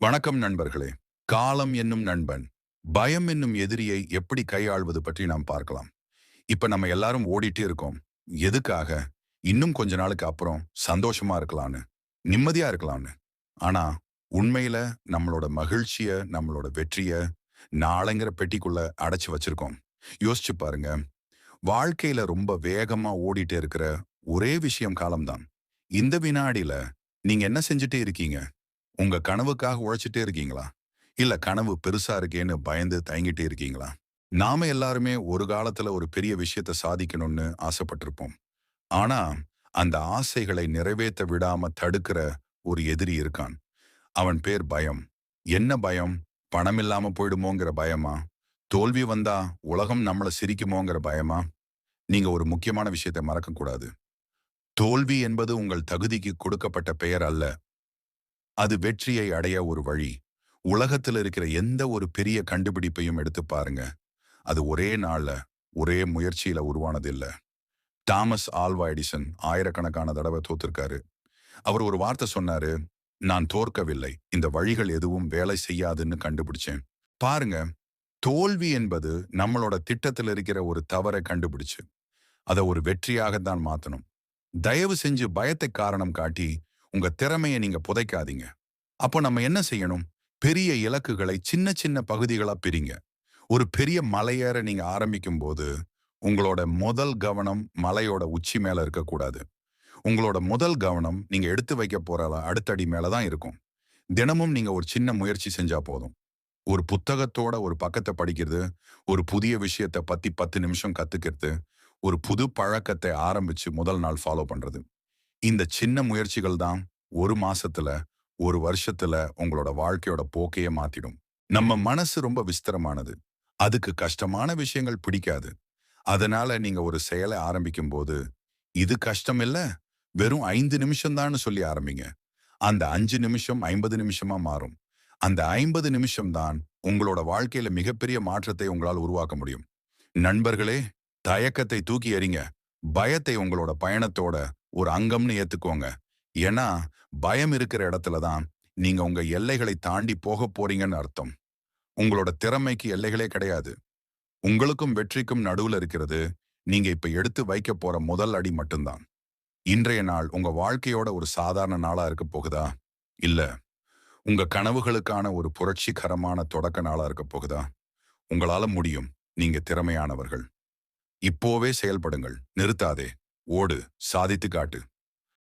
வணக்கம் நண்பர்களே. காலம் என்னும் நண்பன் பயம் என்னும் எதிரியை எப்படி கையாள்வது பற்றி நாம் பார்க்கலாம். இப்ப நம்ம எல்லாரும் ஓடிட்டே இருக்கோம். எதுக்காக? இன்னும் கொஞ்ச நாளுக்கு அப்புறம் சந்தோஷமா இருக்கலாம்னு நிம்மதியா இருக்கலாம்னு. ஆனா உண்மையில நம்மளோட மகிழ்ச்சிய நம்மளோட வெற்றிய நாளைங்கிற பெட்டிக்குள்ள அடைச்சு வச்சிருக்கோம். யோசிச்சு பாருங்க. வாழ்க்கையில ரொம்ப வேகமா ஓடிட்டே இருக்கிற ஒரே விஷயம் காலம்தான். இந்த வினாடியில நீங்க என்ன செஞ்சுட்டே இருக்கீங்க? உங்க கனவுக்காக உழைச்சிட்டே இருக்கீங்களா? இல்ல கனவு பெருசா இருக்கேன்னு பயந்து தயங்கிட்டே இருக்கீங்களா? நாம எல்லாருமே ஒரு காலத்துல ஒரு பெரிய விஷயத்த சாதிக்கணும்னு ஆசைப்பட்டிருப்போம். ஆனா அந்த ஆசைகளை நிறைவேற்ற விடாம தடுக்கிற ஒரு எதிரி இருக்கான். அவன் பேர் பயம். என்ன பயம்? பணம் இல்லாம போயிடுமோங்கிற பயமா? தோல்வி வந்தா உலகம் நம்மள சிரிக்குமோங்கிற பயமா? நீங்க ஒரு முக்கியமான விஷயத்தை மறக்க கூடாது தோல்வி என்பது உங்கள் தகுதிக்கு கொடுக்கப்பட்ட பெயர் அல்ல. அது வெற்றியை அடைய ஒரு வழி. உலகத்தில் இருக்கிற எந்த ஒரு பெரிய கண்டுபிடிப்பையும் எடுத்து பாருங்க. அது ஒரே நாள்ல ஒரே முயற்சியில உருவானது இல்ல. தாமஸ் ஆல்வா எடிசன் ஆயிரக்கணக்கான தடவை தோத்திருக்காரு. அவர் ஒரு வார்த்தை சொன்னாரு நான் தோற்கவில்லை. இந்த வழிகள் எதுவும் வேலை செய்யாதுன்னு கண்டுபிடிச்சேன். பாருங்க தோல்வி என்பது நம்மளோட திட்டத்தில் இருக்கிற ஒரு தவறை கண்டுபிடிச்சு அதை ஒரு வெற்றியாக தான் மாத்தணும். தயவு செஞ்சு பயத்தை காரணம் காட்டி உங்க திறமையை நீங்க புதைக்காதீங்க. அப்போ நம்ம என்ன செய்யணும்? பெரிய இலக்குகளை சின்ன சின்ன பகுதிகளா பிரிங்க. ஒரு பெரிய மலையேற நீங்க ஆரம்பிக்கும் போது உங்களோட முதல் கவனம் மலையோட உச்சி மேல இருக்கக்கூடாது. உங்களோட முதல் கவனம் நீங்க எடுத்து வைக்க போற அடுத்தடி மேலதான் இருக்கும். தினமும் நீங்க ஒரு சின்ன முயற்சி செஞ்சா போதும். ஒரு புத்தகத்தோட ஒரு பக்கத்தை படிக்கிறது ஒரு புதிய விஷயத்தை பத்தி பத்து நிமிஷம் கத்துக்கிறது ஒரு புது பழக்கத்தை ஆரம்பிச்சு முதல் நாள் ஃபாலோ பண்றது. இந்த சின்ன முயற்சிகள் தான் ஒரு மாசத்துல ஒரு வருஷத்துல உங்களோட வாழ்க்கையோட போக்கையே மாத்திடும். நம்ம மனசு ரொம்ப விஸ்தரமானது அதுக்கு கஷ்டமான விஷயங்கள் பிடிக்காது. அதனால நீங்க ஒரு செயலை ஆரம்பிக்கும் போது இது கஷ்டம் இல்ல வெறும் ஐந்து நிமிஷம் தான் சொல்லி ஆரம்பிங்க. அந்த அஞ்சு நிமிஷம் ஐம்பது நிமிஷமா மாறும். அந்த ஐம்பது நிமிஷம் தான் உங்களோட வாழ்க்கையில மிகப்பெரிய மாற்றத்தை உங்களால் உருவாக்க முடியும். நண்பர்களே தயக்கத்தை தூக்கி எறிங்க. பயத்தை உங்களோட பயணத்தோட ஒரு அங்கம்னு ஏத்துக்கோங்க. ஏன்னா பயம் இருக்கிற இடத்துல தான் நீங்க உங்க எல்லைகளை தாண்டி போக போறீங்கன்னு அர்த்தம். உங்களோட திறமைக்கு எல்லைகளே கிடையாது. உங்களுக்கும் வெற்றிக்கும் நடுவுல இருக்கிறது நீங்க இப்ப எடுத்து வைக்க போற முதல் அடி மட்டும்தான். இன்றைய நாள் உங்க வாழ்க்கையோட ஒரு சாதாரண நாளா இருக்க போகுதா? இல்ல உங்க கனவுகளுக்கான ஒரு புரட்சிகரமான தொடக்க நாளா இருக்க போகுதா? உங்களால முடியும் நீங்க திறமையானவர்கள். இப்போவே செயல்படுங்கள் நிறுத்தாதே. ஓடு சாதித்து காட்டு.